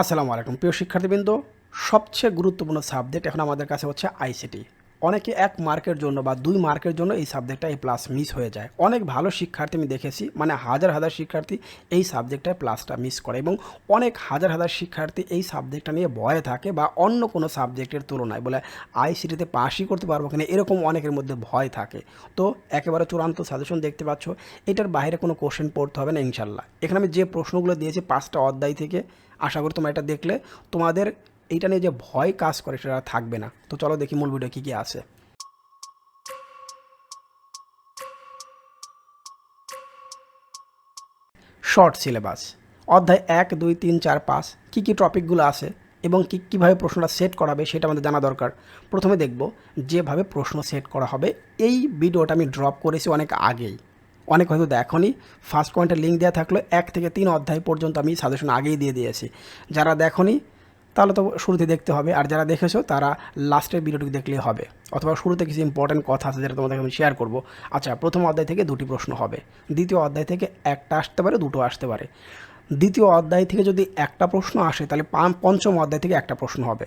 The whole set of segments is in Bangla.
আসসালামু আলাইকুম। প্রিয় শিক্ষার্থীবৃন্দ সবচেয়ে গুরুত্বপূর্ণ সাবজেক্ট এখন আমাদের কাছে হচ্ছে আইসিটি অনেকে এক মার্কের জন্য বা দুই মার্কের জন্য এই সাবজেক্টটা এই প্লাস মিস হয়ে যায়। অনেক ভালো শিক্ষার্থী আমি দেখেছি মানে হাজার হাজার শিক্ষার্থী এই সাবজেক্টটায় প্লাসটা মিস করে এবং অনেক হাজার হাজার শিক্ষার্থী এই সাবজেক্টটা নিয়ে ভয়ে থাকে বা অন্য কোনো সাবজেক্টের তুলনায় বলে আইসিটিতে পাসই করতে পারব কিনা এরকম অনেকের মধ্যে ভয় থাকে। তো একেবারে চূড়ান্ত সাজেশন দেখতে পাচ্ছ, এটার বাইরে কোনো কোশ্চেন পড়তে হবে না ইনশাল্লাহ। এখানে আমি যে প্রশ্নগুলো দিয়েছি পাঁচটা অধ্যায় থেকে, আশা করি তোমরা এটা দেখলে। তোমাদের এইটা নিয়ে যে ভয় কাজ করে সেটা থাকবে না। তো চলো দেখি মূল ভিডিও কী কী আছে। শর্ট সিলেবাস অধ্যায় এক, দুই, তিন, চার, পাঁচ, কী কী টপিকগুলো আছে এবং কী কীভাবে প্রশ্নটা সেট করাবে সেটা আমাদের জানা দরকার। প্রথমে দেখব যেভাবে প্রশ্ন সেট করা হবে। এই ভিডিওটা আমি ড্রপ করেছি অনেক আগেই। অনেক হয়তো দেখনি। ফার্স্ট পয়েন্টের লিঙ্ক দেওয়া থাকলে। এক থেকে তিন অধ্যায় পর্যন্ত আমি সাজেশন আগেই দিয়ে দিয়েছি। যারা দেখনি তাহলে তো শুরুতে দেখতে হবে। আর যারা দেখেছ, তারা লাস্টের ভিডিওটি দেখলেই হবে। অথবা শুরুতে কিছু ইম্পর্টেন্ট কথা আছে যেটা তোমাদেরকে আমি শেয়ার করব। আচ্ছা প্রথম অধ্যায় থেকে দুটি প্রশ্ন হবে। দ্বিতীয় অধ্যায় থেকে একটা আসতে পারে, দুটো আসতে পারে। দ্বিতীয় অধ্যায় থেকে যদি একটা প্রশ্ন আসে, তাহলে পঞ্চম অধ্যায় থেকে একটা প্রশ্ন হবে।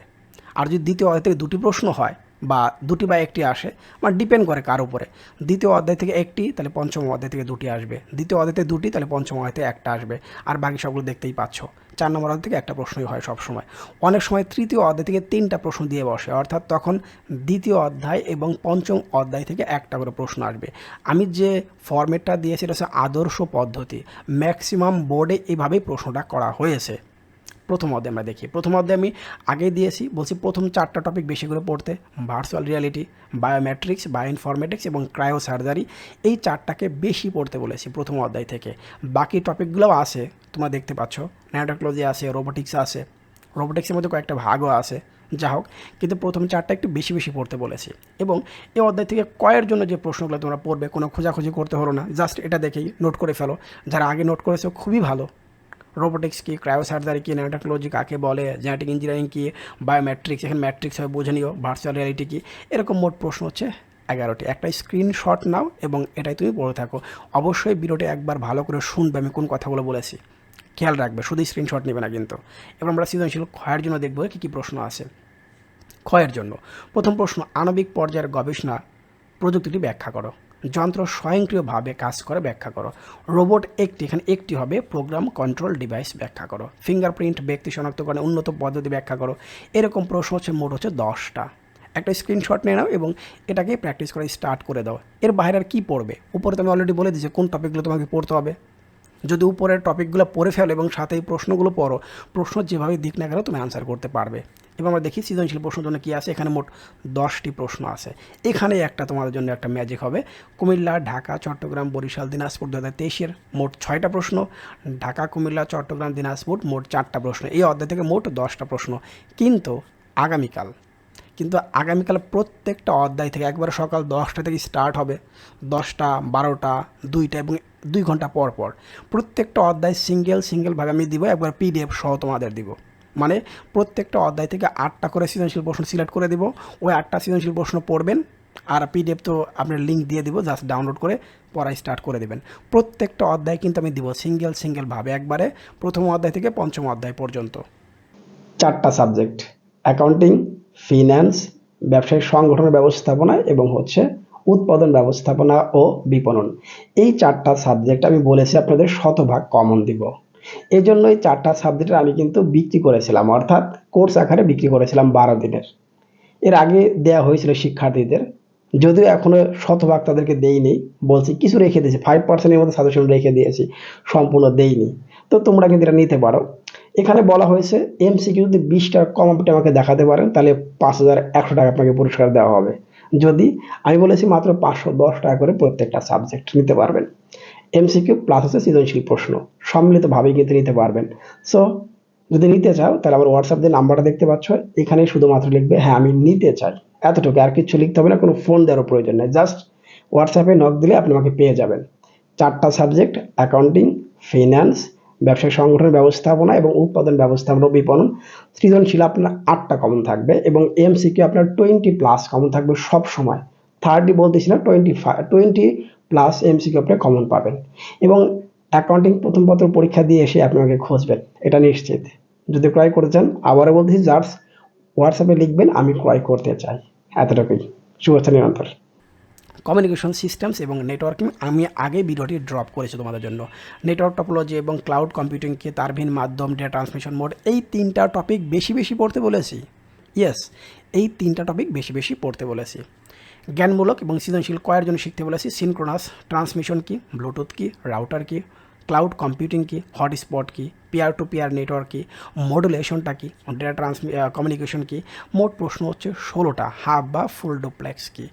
আর যদি দ্বিতীয় অধ্যায় থেকে দুটি প্রশ্ন হয় বা দুটি বা একটি আসে মানে ডিপেন্ড করে কার উপরে। দ্বিতীয় অধ্যায় থেকে একটি, তাহলে পঞ্চম অধ্যায় থেকে দুটি আসবে। দ্বিতীয় অধ্যায় থেকে দুটি, তাহলে পঞ্চম অধ্যায় থেকে একটা আসবে। আর বাকি সবগুলো দেখতেই পাচ্ছ। চার নম্বর অধ্যায় থেকে একটা প্রশ্নই হয় সব সময় অনেক সময় তৃতীয় অধ্যায় থেকে তিনটা প্রশ্ন দিয়ে বসে, অর্থাৎ তখন দ্বিতীয় অধ্যায় এবং পঞ্চম অধ্যায় থেকে একটা করে প্রশ্ন আসবে। আমি যে ফর্মেটটা দিয়েছি, এটা হচ্ছে আদর্শ পদ্ধতি। ম্যাক্সিমাম বোর্ডে এভাবেই প্রশ্নটা করা হয়েছে। প্রথম অধ্যায় আমরা দেখি। প্রথম অধ্যায়ে আমি আগেই দিয়েছি, বলছি প্রথম চারটা টপিক বেশি করে পড়তে ভার্চুয়াল রিয়ালিটি বায়োমেট্রিক্স বায়োইনফরমেটিক্স এবং ক্রায়ো সার্জারি এই চারটাকে বেশি পড়তে বলেছি প্রথম অধ্যায় থেকে। বাকি টপিকগুলোও আছে, তোমরা দেখতে পাচ্ছ। ন্যানোটেকনোলজি আছে রোবোটিক্স আছে রোবোটিক্সের মধ্যে কয়েকটা ভাগও আছে, যা হোক, কিন্তু প্রথম চারটা একটু বেশি বেশি পড়তে বলেছি। এবং এই অধ্যায় থেকে কয়ের জন্য যে প্রশ্নগুলো তোমরা পড়বে, কোনো খোঁজাখুঁজি করতে হলো না জাস্ট এটা দেখেই নোট করে ফেলো। যারা আগে নোট করেছ, খুবই ভালো। রোবোটিক্স কি ক্রায়োসার্জারি কি ন্যানোটেকনোলজি কাকে বলে জেনেটিক ইঞ্জিনিয়ারিং কি বায়োমেট্রিক্স এখানে ম্যাট্রিক্স হবে বুঝে নিও ভার্চুয়াল রিয়ালিটি কি এরকম মোট প্রশ্ন হচ্ছে এগারোটি একটা স্ক্রিনশট নাও এবং এটাই তুমি পড়ে থাকো। অবশ্যই ভিডিওটি একবার ভালো করে শুনবে, আমি কোন কথাগুলো বলেছি। খেয়াল রাখবে শুধু স্ক্রিনশট নেবে না কিন্তু। এবার আমরা সৃজনশীল ক্ষয়ের জন্য দেখব কী কী প্রশ্ন আছে। ক্ষয়ের জন্য। প্রথম প্রশ্ন, আণবিক পর্যায়ের গবেষণা প্রযুক্তিটি ব্যাখ্যা করো। যন্ত্র স্বয়ংক্রিয়ভাবে কাজ করে, ব্যাখ্যা করো। রোবট একটি, এখানে একটি হবে প্রোগ্রাম কন্ট্রোল ডিভাইস, ব্যাখ্যা করো। ফিঙ্গারপ্রিন্ট ব্যক্তি শনাক্তকরণে উন্নত পদ্ধতি ব্যাখ্যা করো। এরকম প্রশ্ন হচ্ছে, মোট হচ্ছে দশটা। একটা স্ক্রিনশট নিয়ে নাও এবং এটাকে প্র্যাকটিস করে স্টার্ট করে দাও। এর বাইরে আর কী পড়বে? উপরে তো আমি অলরেডি বলে দিয়েছি, কোন টপিকগুলো তোমাকে পড়তে হবে? যদি উপরের টপিকগুলো পড়ে ফেলো এবং সাথে এই প্রশ্নগুলো পড়ো, প্রশ্ন যেভাবে দিক না কেন তুমি আনসার করতে পারবে। এবং আমরা দেখি সৃজনশীল প্রশ্নের জন্য কী আছে, এখানে মোট দশটি প্রশ্ন আছে। এখানে একটা তোমাদের জন্য একটা ম্যাজিক হবে। কুমিল্লা, ঢাকা, চট্টগ্রাম, বরিশাল, দিনাজপুর দু হাজার তেইশের মোট ছয়টা প্রশ্ন। ঢাকা, কুমিল্লা, চট্টগ্রাম, দিনাজপুর মোট চারটা প্রশ্ন। এই অধ্যায় থেকে মোট দশটা প্রশ্ন। কিন্তু আগামীকাল কিন্তু আগামীকাল প্রত্যেকটা অধ্যায় থেকে একবারে সকাল দশটা থেকে স্টার্ট হবে। দশটা, বারোটা, দুইটা এবং দুই ঘণ্টা পর পর। প্রত্যেকটা অধ্যায় সিঙ্গেল সিঙ্গেলভাবে আমি দিব, একবার পিডিএফ সহ তোমাদের দিব। মানে প্রত্যেকটা অধ্যায় থেকে আটটা করে সৃজনশীল প্রশ্ন সিলেক্ট করে দিব। ওই আটটা সৃজনশীল প্রশ্ন পড়বেন, আর পিডিএফ তো আপনার লিঙ্ক দিয়ে দিব জাস্ট ডাউনলোড করে পড়া স্টার্ট করে দেবেন। প্রত্যেকটা অধ্যায় কিন্তু আমি দিব সিঙ্গেল সিঙ্গেলভাবে একবারে, প্রথম অধ্যায় থেকে পঞ্চম অধ্যায় পর্যন্ত। চারটা সাবজেক্ট অ্যাকাউন্টিং ফিন্যান্স ব্যবসায়িক সংগঠনের ব্যবস্থাপনা এবং হচ্ছে উৎপাদন ব্যবস্থাপনা ও বিপণন। এই চারটা সাবজেক্ট আমি বলেছি আপনাদের শতভাগ কমন দিব। এই জন্য এই চারটা সাবজেক্টের আমি কিন্তু বিক্রি করেছিলাম, অর্থাৎ কোর্স আকারে বিক্রি করেছিলাম বারো দিনের। এর আগে দেয়া হয়েছিল শিক্ষার্থীদের। যদিও এখনও শতভাগ তাদেরকে দেইনি, বলছি কিছু রেখে দিয়েছি ফাইভ পার্সেন্টের মতো সাজেশন রেখে দিয়েছি, সম্পূর্ণ দেইনি। তো তোমরা কিন্তু এটা নিতে পারো। এখানে বলা হয়েছে এমসিকিউ যদি বিশ টাকা কম আপনি আমাকে দেখাতে পারেন, তাহলে পাঁচ হাজার একশো টাকা আপনাকে পুরস্কার দেওয়া হবে। যদি আমি বলেছি মাত্র পাঁচশো দশ টাকা করে প্রত্যেকটা সাবজেক্ট নিতে পারবেন। এমসিকিউ প্লাস হচ্ছে সৃজনশীল প্রশ্ন। সম্মিলিতভাবেই কিন্তু নিতে পারবেন। সো যদি নিতে চাও, তাহলে আমার হোয়াটসঅ্যাপ দিয়ে নাম্বারটা দেখতে পাচ্ছ। এখানে শুধুমাত্র লিখবে হ্যাঁ আমি নিতে চাই। এতটুকু। আর কিছু লিখতে হবে না, কোনো ফোন দেওয়ার প্রয়োজন নেই। জাস্ট হোয়াটসঅ্যাপে নক দিলে আপনি আমাকে পেয়ে যাবেন। চারটা সাবজেক্ট অ্যাকাউন্টিং ফিন্যান্স ব্যবসায়িক সংগঠনের ব্যবস্থাপনা এবং উৎপাদন ব্যবস্থাপনা বিপণন, সৃজনশীল আপনার আটটা কমন থাকবে এবং এমসিকিউ আপনার টোয়েন্টি প্লাস কমন থাকবে সব সময়। থার্টি বলতেছি twenty five twenty plus MCQ আপনি কমন পাবেন। এবং অ্যাকাউন্টিং প্রথম পত্র পরীক্ষা দিয়ে এসে আপনাকে খুঁজবেন, এটা নিশ্চিত। যদি ক্রয় করতে চান, আবারও বলছি জাস্ট হোয়াটসঅ্যাপে লিখবেন, আমি ক্রয় করতে চাই। এতটুকুই। শুভেচ্ছা নিরন্তর। কমিউনিকেশন সিস্টেমস এবং নেটওয়ার্কিং আমি আগে ভিডিওটি ড্রপ করেছি তোমাদের জন্য। নেটওয়ার্ক টপোলজি এবং ক্লাউড কম্পিউটিংকে তারভিন মাধ্যম ডেটা ট্রান্সমিশন মোড এই তিনটা টপিক বেশি বেশি পড়তে বলেছি? ইয়েস এই তিনটা টপিক বেশি বেশি পড়তে বলেছি। জ্ঞানমূলক এবং সৃজনশীল কয়ের জন্য শিখতে বলেছি। সিনক্রোনাস ট্রান্সমিশন কি? ব্লুটুথ কি? রাউটার কি? ক্লাউড কম্পিউটিং কি হটস্পট কি পিয়ার টু পিয়ার নেটওয়ার্ক কি মডুলেশনটা কি ডেটা ট্রান্সমি কমিউনিকেশন কি মোট প্রশ্ন হচ্ছে ষোলোটা হাফ বা ফুল ডুপ্লেক্স কি।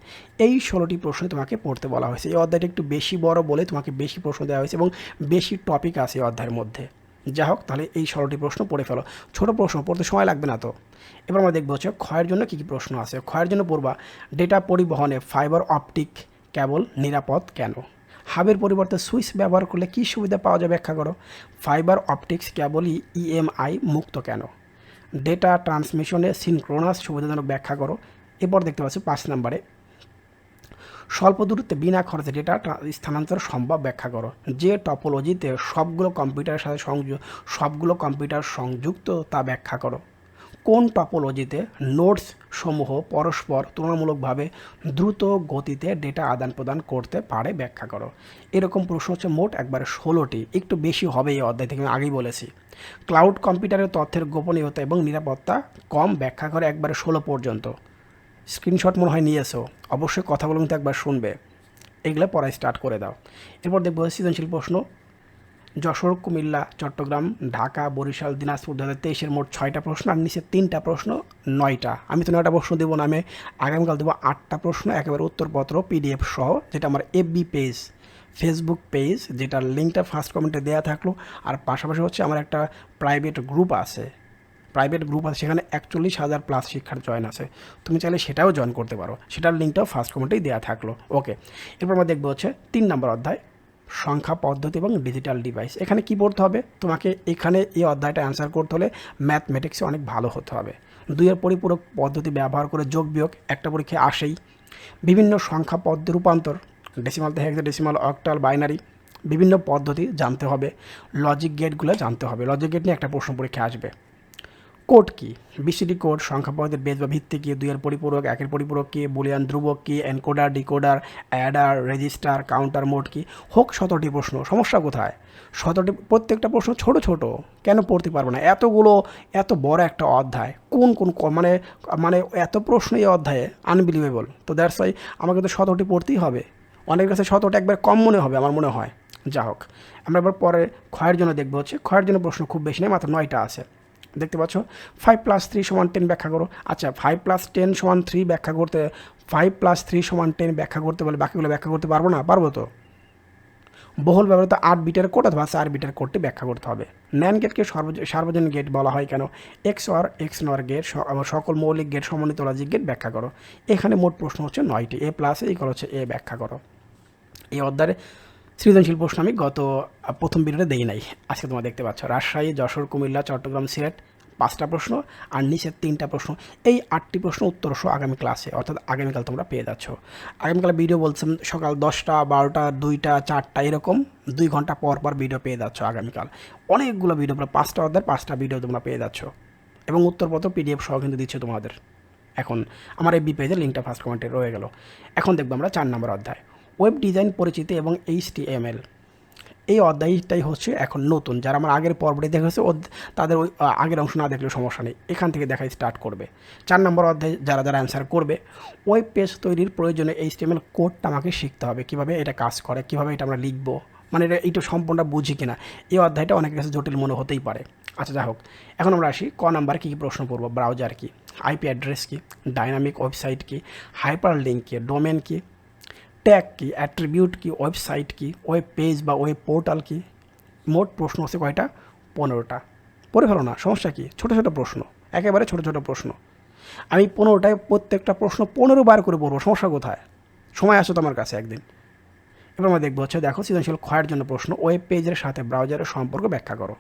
এই ষোলোটি প্রশ্ন তোমাকে পড়তে বলা হয়েছে। এই অধ্যায়টা একটু বেশি বড় বলে তোমাকে বেশি প্রশ্ন দেওয়া হয়েছে এবং বেশি টপিক আছে এই অধ্যায়ের মধ্যে। যা হোক, তাহলে এই ষোলোটি প্রশ্ন পড়ে ফেলো। ছোটো প্রশ্ন, পড়তে সময় লাগবে না তো। এবার আমরা দেখব হচ্ছে ক্ষয়ের জন্য কী কী প্রশ্ন আছে। ক্ষয়ের জন্য পড়বা ডেটা পরিবহনে ফাইবার অপটিক কেবল নিরাপদ কেন? হাবের পরিবর্তে সুইচ ব্যবহার করলে কী সুবিধা পাওয়া যায় ব্যাখ্যা করো? ফাইবার অপটিক্স কেবলই ইএমআই মুক্ত কেন? ডেটা ট্রান্সমিশনে সিনক্রোনাস সুবিধাজনক ব্যাখ্যা করো। এরপর দেখতে পাচ্ছি পাঁচ নম্বরে। স্বল্প দূরত্বে বিনা খরচে ডেটা স্থানান্তর সম্ভব ব্যাখ্যা করো। যে টপোলজিতে সবগুলো কম্পিউটারের সাথে সংযুক্ত সবগুলো কম্পিউটার সংযুক্ত তা ব্যাখ্যা করো। কোন টপোলজিতে নোটস সমূহ পরস্পর তুলনামূলকভাবে দ্রুত গতিতে ডেটা আদান প্রদান করতে পারে ব্যাখ্যা করো। এরকম প্রশ্ন হচ্ছে মোট একবারে ষোলোটি, একটু বেশি হবে এই অধ্যায় থেকে আমি আগেই বলেছি। ক্লাউড কম্পিউটারের তথ্যের গোপনীয়তা এবং নিরাপত্তা কম ব্যাখ্যা করে একবারে ষোলো পর্যন্ত। স্ক্রিনশট মনে হয় নিয়ে এসো অবশ্যই কথাগুলো কিন্তু একবার শুনবে। এগুলো পড়াই স্টার্ট করে দাও। এরপর দেখব সৃজনশীল প্রশ্ন যশোর, কুমিল্লা, চট্টগ্রাম, ঢাকা, বরিশাল, দিনাজপুর দু হাজার তেইশের মোট ছয়টা প্রশ্ন, আর নিচে তিনটা প্রশ্ন, নয়টা। আমি তো নয়টা প্রশ্ন দেবো না, আমি আগামীকাল দেবো আটটা প্রশ্ন, একেবারে উত্তরপত্র, পিডিএফ সহ, যেটা আমার এফবি পেজ ফেসবুক পেজ যেটার লিঙ্কটা ফার্স্ট কমেন্টে দেওয়া থাকল, আর পাশাপাশি হচ্ছে আমার একটা প্রাইভেট গ্রুপ আছে। প্রাইভেট গ্রুপ আছে, সেখানে একচল্লিশ হাজার প্লাস শিক্ষার জয়েন আছে। তুমি চাইলে সেটাও জয়েন করতে পারো। সেটার লিঙ্কটাও ফার্স্ট কমেন্টেই দেওয়া থাকল। ওকে এরপর আমরা দেখব হচ্ছে তিন নম্বর অধ্যায় সংখ্যা পদ্ধতি এবং ডিজিটাল ডিভাইস এখানে কি পড়তে হবে? তোমাকে এখানে এই অধ্যায়টা অ্যান্সার করতে হলে ম্যাথমেটিক্সে অনেক ভালো হতে হবে। দুইয়ের পরিপূরক পদ্ধতি ব্যবহার করে যোগ বিয়োগ একটা পরীক্ষায় আসেই। বিভিন্ন সংখ্যা পদ্ধতি রূপান্তর ডেসিমাল থেকে ডেসিমাল অক্টাল বাইনারি বিভিন্ন পদ্ধতি জানতে হবে। লজিক গেটগুলো জানতে হবে। লজিক গেট নিয়ে একটা প্রশ্ন পরীক্ষা আসবে। কোড কি? বিসিডি কোড, সংখ্যা পদ্ধতির বেজ বা ভিত্তি কি? দুইয়ের পরিপূরক, একের পরিপূরক কি? বুলিয়ান ধ্রুবক কি? Encoder, decoder, adder, register, counter mode কি? হোক শতটি প্রশ্ন, সমস্যা কোথায়? শতটি প্রত্যেকটা প্রশ্ন ছোট ছোট, কেন পড়তে পারব না? এতগুলো, এত বড় একটা অধ্যায়, কোন কোন মানে মানে এত প্রশ্ন এই অধ্যায়ে আনবিলিভেবল তো দ্যাটস ওয়াই আমাকে তো শতটি পড়তেই হবে। অনেকের কাছে সতেরোটা একবার কম মনে হবে, আমার মনে হয়। যা হোক আমরা এবার পরে ক্ষয়ের জন্য দেখব হচ্ছে ক্ষয়ের জন্য প্রশ্ন খুব বেশি নেই, মাত্র নয়টা আছে। দেখতে পাচ্ছ? ফাইভ প্লাস থ্রি সমান টেন ব্যাখ্যা করো। আচ্ছা ফাইভ প্লাস টেন সমান থ্রি ব্যাখ্যা করতে ফাইভ প্লাস থ্রি সমান টেন ব্যাখ্যা করতে বলে বাকিগুলো ব্যাখ্যা করতে পারব না? পারব তো? বহুল ব্যবহৃত আট বিটের কোড অথবা চার বিটের কোডটি ব্যাখ্যা করতে হবে। ন্যান গেটকে সর্বজ- সার্বজনীন গেট বলা হয় কেন? X OR X NOR gate সকল মৌলিক গেট সমন্বিত লজিক গেট ব্যাখ্যা করো। এখানে মোট প্রশ্ন হচ্ছে নয়টি। এ প্লাস এই হচ্ছে এ ব্যাখ্যা করো। এই অধ্যায়ে সৃজনশীল প্রশ্ন আমি গত প্রথম ভিডিওতে দেই নাই। আজকে তোমরা দেখতে পাচ্ছ, রাজশাহী, যশোর, কুমিল্লা, চট্টগ্রাম, সিলেট পাঁচটা প্রশ্ন আর নিচের তিনটা প্রশ্ন। এই আটটি প্রশ্ন উত্তর সহ আগামী ক্লাসে, অর্থাৎ আগামীকাল তোমরা পেয়ে যাচ্ছ। আগামীকাল ভিডিও বলছেন সকাল দশটা, বারোটা, দুইটা, চারটা, এরকম দুই ঘণ্টা পর পর ভিডিও পেয়ে যাচ্ছ আগামীকাল। অনেকগুলো ভিডিও পাঁচটা অধ্যায় পাঁচটা ভিডিও তোমরা পেয়ে যাচ্ছ। এবং উত্তরপত্র, পিডিএফ সহ কিন্তু দিচ্ছে তোমাদের। এখন আমার এই বি পেজের লিঙ্কটা ফার্স্ট কমেন্টে রয়ে গেল। এখন দেখব আমরা চার নম্বর অধ্যায়। ওয়েব ডিজাইন পরিচিতি এবং এইচ ডি এম এল এই অধ্যায়টাই হচ্ছে এখন নতুন। যারা আমার আগের পর্বটি দেখেছে তাদের ওই আগের অংশ না দেখলে সমস্যা নেই। এখান থেকে দেখাই স্টার্ট করবে। চার নম্বর অধ্যায়, যারা যারা অ্যান্সার করবে ওয়েব পেজ তৈরির প্রয়োজনে এইচটিএমএল কোডটা আমাকে শিখতে হবে। কীভাবে এটা কাজ করে, কীভাবে এটা আমরা লিখব মানে এটা এইটা সম্পূর্ণ বুঝি কিনা। এই অধ্যায়টা অনেকের কাছে জটিল মনে হতেই পারে। আচ্ছা যাই হোক। এখন আমরা আসি, ক নাম্বার কী কী প্রশ্ন পড়ব ব্রাউজার কি আইপি অ্যাড্রেস কি ডাইনামিক ওয়েবসাইট কি হাইপার লিঙ্ক কি ডোমেন কি ট্যাগ কি অ্যাট্রিবিউট কি ওয়েবসাইট কি ওয়েব পেজ বা ওয়েব পোর্টাল কি মোট প্রশ্ন আছে কয়টা? পনেরোটা। পড়ে ফেলো না, সমস্যা কী? ছোটো ছোটো প্রশ্ন, একেবারে ছোটো ছোটো প্রশ্ন। আমি পনেরোটায় প্রত্যেকটা প্রশ্ন পনেরো বার করে পড়ব, সমস্যা কোথায়? সময় আসো তোমার কাছে একদিন। এবার আমরা দেখব হচ্ছে, দেখো সৃজনশীল ক্ষয়ের জন্য প্রশ্ন ওয়েব পেজের সাথে ব্রাউজারের সম্পর্ক ব্যাখ্যা করো।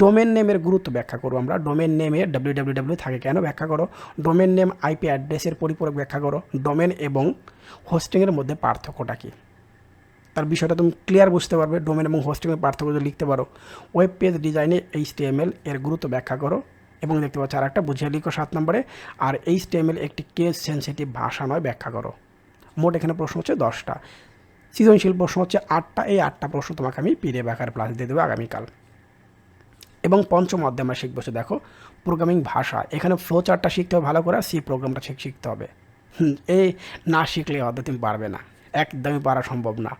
ডোমেন নেমের গুরুত্ব ব্যাখ্যা করো আমরা। ডোমেন নেমে ডাব্লিউ ডাব্লিউ ডাব্লিউ থাকে কেন ব্যাখ্যা করো। ডোমেন নেম আইপি অ্যাড্রেসের পরিপূরক ব্যাখ্যা করো। ডোমেন এবং হোস্টিংয়ের মধ্যে পার্থক্যটা কী? তার বিষয়টা তুমি ক্লিয়ার বুঝতে পারবে। ডোমেন এবং হোস্টিংয়ের পার্থক্য যদি লিখতে পারো ওয়েব পেজ ডিজাইনে এইচটিএমএল এর গুরুত্ব ব্যাখ্যা করো। এবং দেখতে পাচ্ছ আর একটা বুঝিয়ে লিখো সাত নম্বরে। আর এইচটিএমএল একটি কেস সেন্সিটিভ ভাষা নয়, ব্যাখ্যা করো। মোট এখানে প্রশ্ন হচ্ছে দশটা। সৃজনশীল প্রশ্ন হচ্ছে আটটা, এই আটটা প্রশ্ন তোমাকে আমি পিডিএফ আকার প্লাস দিয়ে দেবো আগামীকাল। এবং পঞ্চম অধ্যায়ে আমরা শিখব দেখো প্রোগ্রামিং ভাষা। এখানে ফ্লো চার্টটা শিখতে হবে ভালো করে সি প্রোগ্রামটা ঠিক শিখতে হবে। এই না শিখলে অধ্যায় তুমি পারবে না। একদমই পারা সম্ভব না।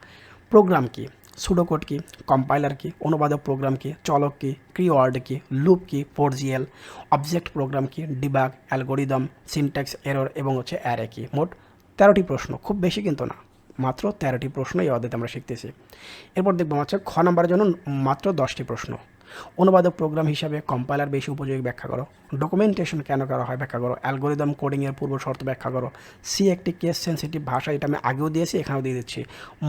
প্রোগ্রাম কি? সুডোকোড কি? কম্পাইলার কি? অনুবাদক প্রোগ্রাম কি? চলক কি? ক্রিওয়ার্ড কি? লুপ কি? Four G L object program কি? ডিবাগ অ্যালগোরিদম সিনট্যাক্স এরর এবং হচ্ছে অ্যারে কি? মোট তেরোটি প্রশ্ন, খুব বেশি কিন্তু না। মাত্র তেরোটি প্রশ্ন এই অধ্যায়তে আমরা শিখতেছি। এরপর দেখব হচ্ছে খ নম্বরের জন্য মাত্র দশটি প্রশ্ন। অনুবাদক প্রোগ্রাম হিসাবে কম্পাইলার বেশি উপযোগী ব্যাখ্যা করো। ডকুমেন্টেশন কেন করা হয় ব্যাখ্যা করো। অ্যালগোরিদম কোডিংয়ের পূর্ব শর্ত ব্যাখ্যা করো। সি একটি কেস সেন্সিটিভ ভাষা, এটা আমি আগেও দিয়েছি, এখানেও দিয়ে দিচ্ছি।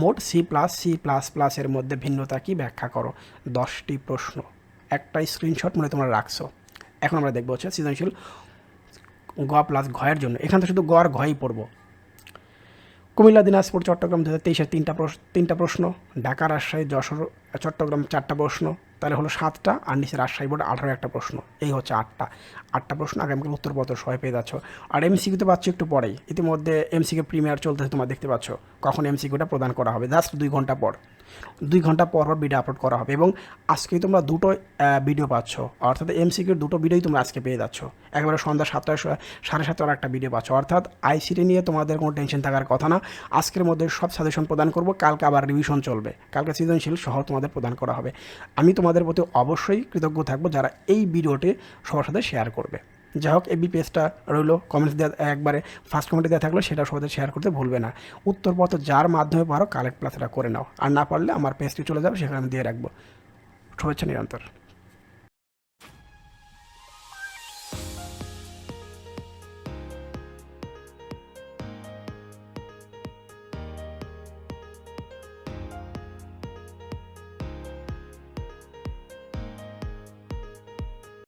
মোট সি প্লাস সি প্লাস প্লাসের মধ্যে ভিন্নতা কি ব্যাখ্যা করো? দশটি প্রশ্ন। একটা স্ক্রিনশট মনে তোমরা রাখছো। এখন আমরা দেখব হচ্ছে সৃজনশীল গ প্লাস ঘয়ের জন্য। এখান থেকে শুধু গ আর ঘই পড়ব। কুমিল্লা, দিনাজপুর, চট্টগ্রাম দু হাজার তেইশের তিনটা প্রশ্ন তিনটা প্রশ্ন, ঢাকা, রাজশাহী, যশোর, চট্টগ্রাম চারটা প্রশ্ন, তাহলে হলো সাতটা আর নিচে রাজশাহী বোর্ড আঠারো একটা প্রশ্ন। এই হচ্ছে আটটা। আটটা প্রশ্ন আগামীকাল উত্তরপত্র সবাই পেয়ে যাচ্ছ। আর এমসিকিউতে পাচ্ছ একটু পরেই। ইতিমধ্যে এমসিকে প্রিমিয়ার চলতেছে, তোমার দেখতে পাচ্ছ। কখন এমসিকিউটা প্রদান করা হবে। জাস্ট দুই ঘণ্টা পর। দুই ঘণ্টা পর পর ভিডিও আপলোড করা হবে এবং আজকেই তোমরা দুটো ভিডিও পাচ্ছ। অর্থাৎ এমসিকিউর দুটো ভিডিওই তোমরা আজকে পেয়ে যাচ্ছ। একেবারে সন্ধ্যা সাতটায় সাড়ে সাতটার একটা ভিডিও পাচ্ছ। অর্থাৎ আইসিটি নিয়ে তোমাদের কোনো টেনশন থাকার কথা না। আজকের মধ্যে সব সাজেশন প্রদান করব, কালকে আবার রিভিশন চলবে। কালকে সৃজনশীল সহ তোমাদের প্রদান করা হবে। আমি তোমাদের প্রতি অবশ্যই কৃতজ্ঞ থাকব যারা এই ভিডিওটি সবার সাথে শেয়ার করবে। যাই হোক এবি পেজটা রইল কমেন্টস দেওয়া একবারে ফার্স্ট কমেন্টে দেওয়া থাকল, সেটা সবাই শেয়ার করতে ভুলবে না। উত্তরপত্র যার মাধ্যমে পারো কালেক্ট প্লাসটা করে নাও। আর না পারলে আমার পেজটি চলে যাবে, সেখানে আমি দিয়ে রাখব। শুভেচ্ছা নিরন্তর।